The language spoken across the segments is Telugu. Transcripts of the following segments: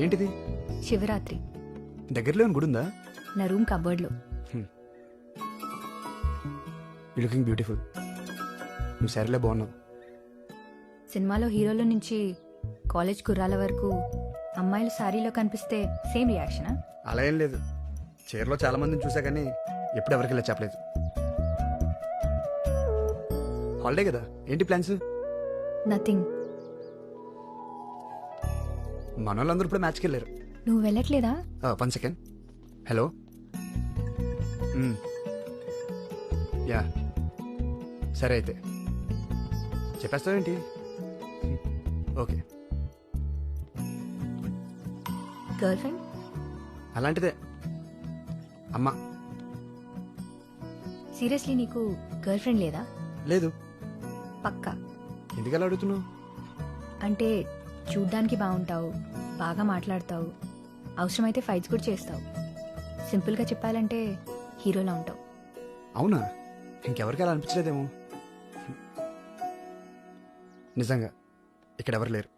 ఏంటిది? శివరాత్రి. దగ్గరలో గుడి ఉందా నా రూమ్ కబోర్డ్లో. యూ లుకింగ్ బ్యూటిఫుల్ నువ్వు సరేలే బాగున్నావు. సినిమాలో హీరోల నుంచి కాలేజ్ కుర్రాల వరకు అమ్మాయిలు సారీలో కనిపిస్తే సేమ్ రియాక్షనా? అలా ఏం లేదు. చీరలో చాలా మందిని చూసా కానీ ఎప్పుడు ఎవరికి ఇలా చెప్పలేదు. హాలిడే కదా? ఏంటి ప్లాన్స్? నథింగ్ మన వాళ్ళందరూ ఇప్పుడు మ్యాచ్కి వెళ్ళారు. నువ్వు వెళ్ళట్లేదా? వన్ సెకండ్ హలో యా సరే అయితే. చెప్పేస్తావేంటి ఓకే గర్ల్ ఫ్రెండ్ అలాంటిదే. అమ్మా. సీరియస్లీ నీకు గర్ల్ ఫ్రెండ్ లేదా? లేదు. పక్కా. ఎందుకు అలా అడుగుతున్నావు? అంటే చూడ్డానికి బాగుంటావు బాగా మాట్లాడతావు అవసరమైతే ఫైట్స్ కూడా చేస్తావు. సింపుల్గా చెప్పాలంటే హీరోలా ఉంటావు. అవునా? ఇంకెవరికి అలా అనిపించలేదేమో? నిజంగా ఇక్కడ ఎవరు లేరు.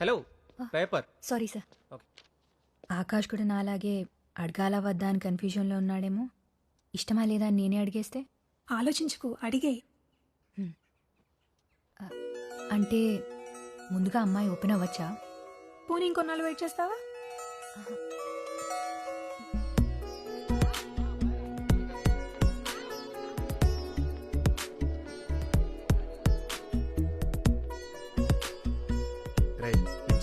Hello. Paper sorry sir Akash కూడా నాలాగే అడగాల వద్దా అని కన్ఫ్యూజన్లో ఉన్నాడేమో. ఇష్టమా లేదా అని నేనే అడిగేస్తే? ఆలోచించుకు అడిగే. అంటే ముందుగా అమ్మాయి ఓపెన్ అవ్వచ్చా? పోనీ ఇంకొన్నాళ్ళు వెయిట్ చేస్తావా?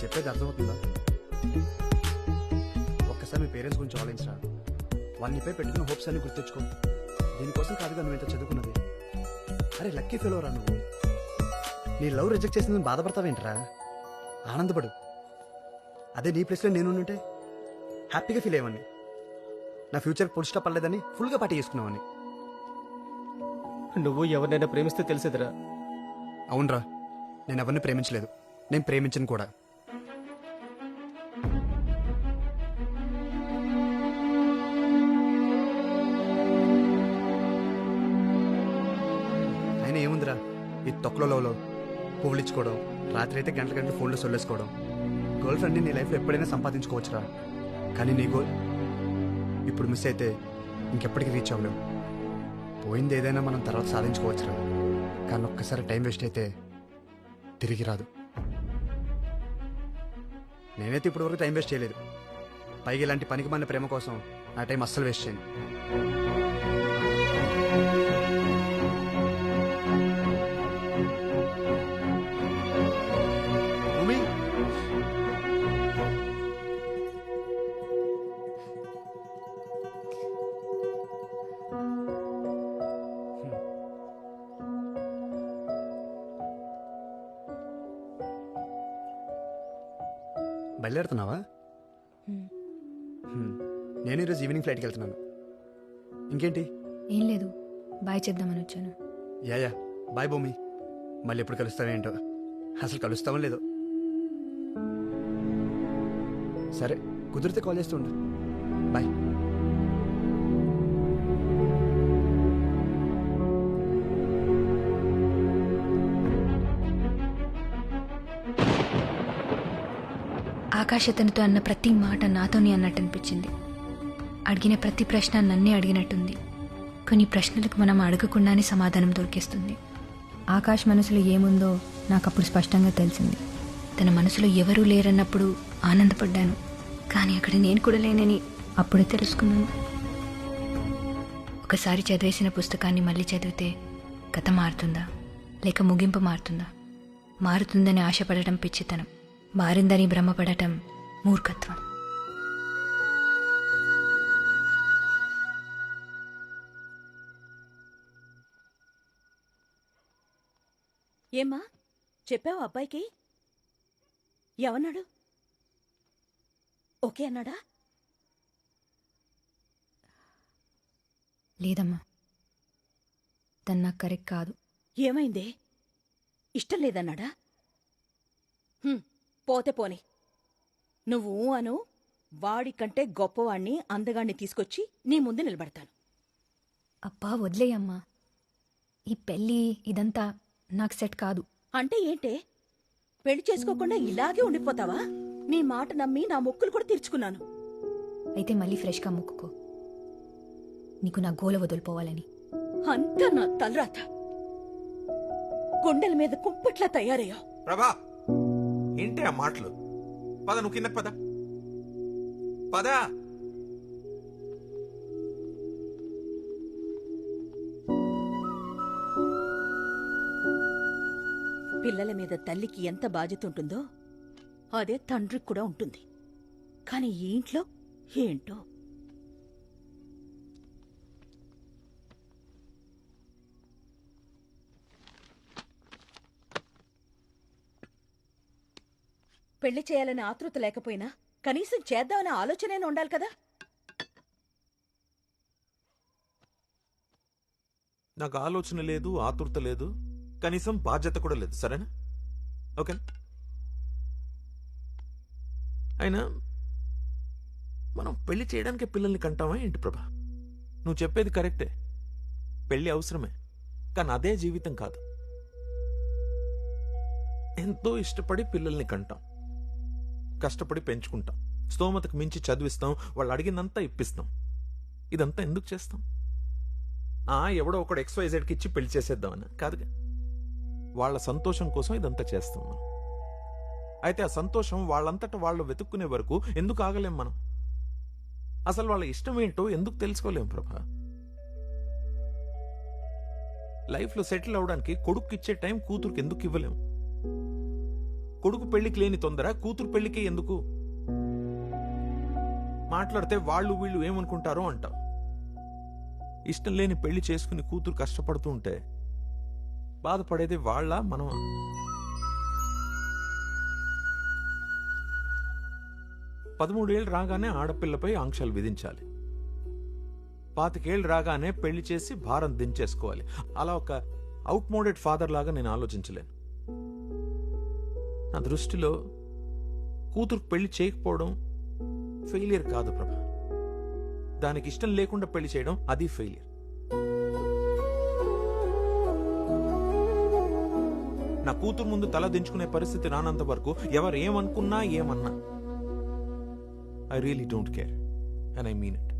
చెప్పేది అర్థమవుతుందా? ఒక్కసారి మీ పేరెంట్స్ గురించి ఆలోచించరా? వాళ్ళని పై పెట్టుకున్న హోప్స్ అన్ని గుర్తించుకో దీనికోసం కాదుగా నువ్వు ఇంత చదువుకున్నది. అరే లక్కీ ఫెయిల్ రా నువ్వు. నీ లవ్ రిజెక్ట్ చేసిందని బాధపడతావేంట్రా? ఆనందపడు. అదే నీ ప్లేస్లో నేను ఉంటే హ్యాపీగా ఫీల్ అయ్యేవాడిని. నా ఫ్యూచర్ ఫుల్ స్టాప్ పడలేదని ఫుల్గా పార్టీ చేసుకున్నావని నువ్వు ఎవరినైనా ప్రేమిస్తే తెలిసేదిరా. అవునరా నేను ఎవరిని ప్రేమించలేదు. నేను ప్రేమించను కూడా. ఈ తొక్కలలో పువ్వులు ఇచ్చుకోవడం రాత్రి అయితే గంటల గంటలు ఫోన్లో సొల్లేసుకోవడం. గర్ల్ ఫ్రెండ్ని నీ లైఫ్లో ఎప్పుడైనా సంపాదించుకోవచ్చురా. కానీ నీ గోల్ ఇప్పుడు మిస్ అయితే ఇంకెప్పటికీ రీచ్ అవ్వలేవు పోయింది ఏదైనా మనం తర్వాత సాధించుకోవచ్చురా. కానీ ఒక్కసారి టైం వేస్ట్ అయితే తిరిగి రాదు. నేనైతే ఇప్పటివరకు టైం వేస్ట్ చేయలేదు. పైగా ఇలాంటి పనికి మన ప్రేమ కోసం నా టైం అస్సలు వేస్ట్ చేయను. బయలుదేరుతున్నావా? హ్మ్. నేను ఈరోజు ఈవినింగ్ ఫ్లైట్కి వెళ్తున్నాను. ఇంకేంటి? ఏం లేదు. బాయ్ చేద్దామని వచ్చాను. Yeah yeah. బాయ్ భూమి. మళ్ళీ ఎప్పుడు కలుస్తావేంటో అసలు కలుస్తామో లేదో. సరే కుదిరితే కాల్ చేస్తూ ఉండు. బాయ్. ఆకాశ అతనితో అన్న ప్రతి మాట నాతోనే అన్నట్టు అనిపించింది అడిగిన ప్రతి ప్రశ్న నన్నే అడిగినట్టుంది. కొన్ని ప్రశ్నలకు మనం అడగకుండానే సమాధానం దొరికేస్తుంది. ఆకాష్ మనసులో ఏముందో నాకు అప్పుడు స్పష్టంగా తెలిసింది. తన మనసులో ఎవరూ లేరన్నప్పుడు ఆనందపడ్డాను. కానీ అక్కడ నేను కూడా లేనని అప్పుడే తెలుసుకున్నాను. ఒకసారి చదివేసిన పుస్తకాన్ని మళ్ళీ చదివితే కథ మారుతుందా? లేక ముగింపు మారుతుందా? మారుతుందని ఆశపడటం పిచ్చితనం. మారిందని భ్రమపడటం మూర్ఖత్వం. ఏమ్మా? చెప్పావు అబ్బాయికి? ఏమన్నాడు ఓకే అన్నాడా? లేదమ్మా. తను నాకు కరెక్ట్ కాదు. ఏమైందే? ఇష్టం లేదన్నాడా? పోతే పోని. నువ్వు అను వాడికంటే గొప్పవాణ్ణి అందగాణ్ణి తీసుకొచ్చి నీ ముందు నిలబడతాను. అబ్బా వదిలేయమ్మా. ఈ పెళ్ళి ఇదంతా నాకు సెట్ కాదు. అంటే ఏంటే? పెళ్ళి చేసుకోకుండా ఇలాగే ఉండిపోతావా? నీ మాట నమ్మి నా మొక్కులు కూడా తీర్చుకున్నాను. అయితే మళ్ళీ ఫ్రెష్గా మొక్కుకో. నీకు నా గోల వదిలిపోవాలని. అంతా నా తలరాత. గుండెల మీద కుంపట్లా తయారయ్యావు. ప్రభా! ఏంటి ఆ మాటలు. పద నువ్వు కిందకి పద. పద. పిల్లల మీద తల్లికి ఎంత బాధ్యత ఉంటుందో అదే తండ్రికి కూడా ఉంటుంది. కానీ ఈ ఇంట్లో ఏంటో? పెళ్ళి చేయాలనే ఆతృత లేకపోయినా కనీసం చేద్దామనే ఆలోచనైనా ఉండాలి కదా? నాకు ఆలోచన లేదు ఆతురత లేదు కనీసం బాధ్యత కూడా లేదు సరేనా? ఓకే అయినా మనం పెళ్ళి చేయడానికి పిల్లల్ని కంటామా ఏంటి ప్రభా? నువ్వు చెప్పేది కరెక్టే. పెళ్ళి అవసరమే కానీ అదే జీవితం కాదు. ఎంతో ఇష్టపడి పిల్లల్ని కంటాం. కష్టపడి పెంచుకుంటాం. స్తోమతకు మించి చదివిస్తాం. వాళ్ళు అడిగిందంతా ఇప్పిస్తాం. ఇదంతా ఎందుకు చేస్తాం? ఆ ఎవడో ఒకడు ఎక్స్వైజెడ్కి ఇచ్చి పెళ్ళి చేసేద్దామని. కాదుగా. వాళ్ళ సంతోషం కోసం ఇదంతా చేస్తాం మనం. అయితే ఆ సంతోషం వాళ్ళంతట వాళ్ళు వెతుక్కునే వరకు ఎందుకు ఆగలేం మనం? అసలు వాళ్ళ ఇష్టం ఏంటో ఎందుకు తెలుసుకోలేం ప్రభా? లైఫ్లో సెటిల్ అవడానికి కొడుకు ఇచ్చే టైం కూతురుకి ఎందుకు ఇవ్వలేం? కొడుకు పెళ్ళికి లేని తొందర కూతురు పెళ్ళికే ఎందుకు? మాట్లాడితే వాళ్ళు వీళ్ళు ఏమనుకుంటారో అంటాం. ఇష్టం లేని పెళ్ళి చేసుకుని కూతురు కష్టపడుతూ ఉంటే బాధపడేది వాళ్ళ మనం పదమూడేళ్ళు రాగానే ఆడపిల్లపై ఆంక్షలు విధించాలి. పాతికేళ్ళు రాగానే పెళ్ళి చేసి భారం దించేసుకోవాలి. అలా ఒక అవుట్మోడెడ్ ఫాదర్ లాగా నేను ఆలోచించలేను. నా దృష్టిలో కూతురు పెళ్ళి చేయకపోవడం ఫెయిలియర్ కాదు ప్రభా. దానికి ఇష్టం లేకుండా పెళ్ళి చేయడం అది ఫెయిలియర్ నా కూతురు ముందు తల దించుకునే పరిస్థితి రానంత వరకు ఎవరు ఏమనుకున్నా ఏమన్నా. I really don't care and I mean it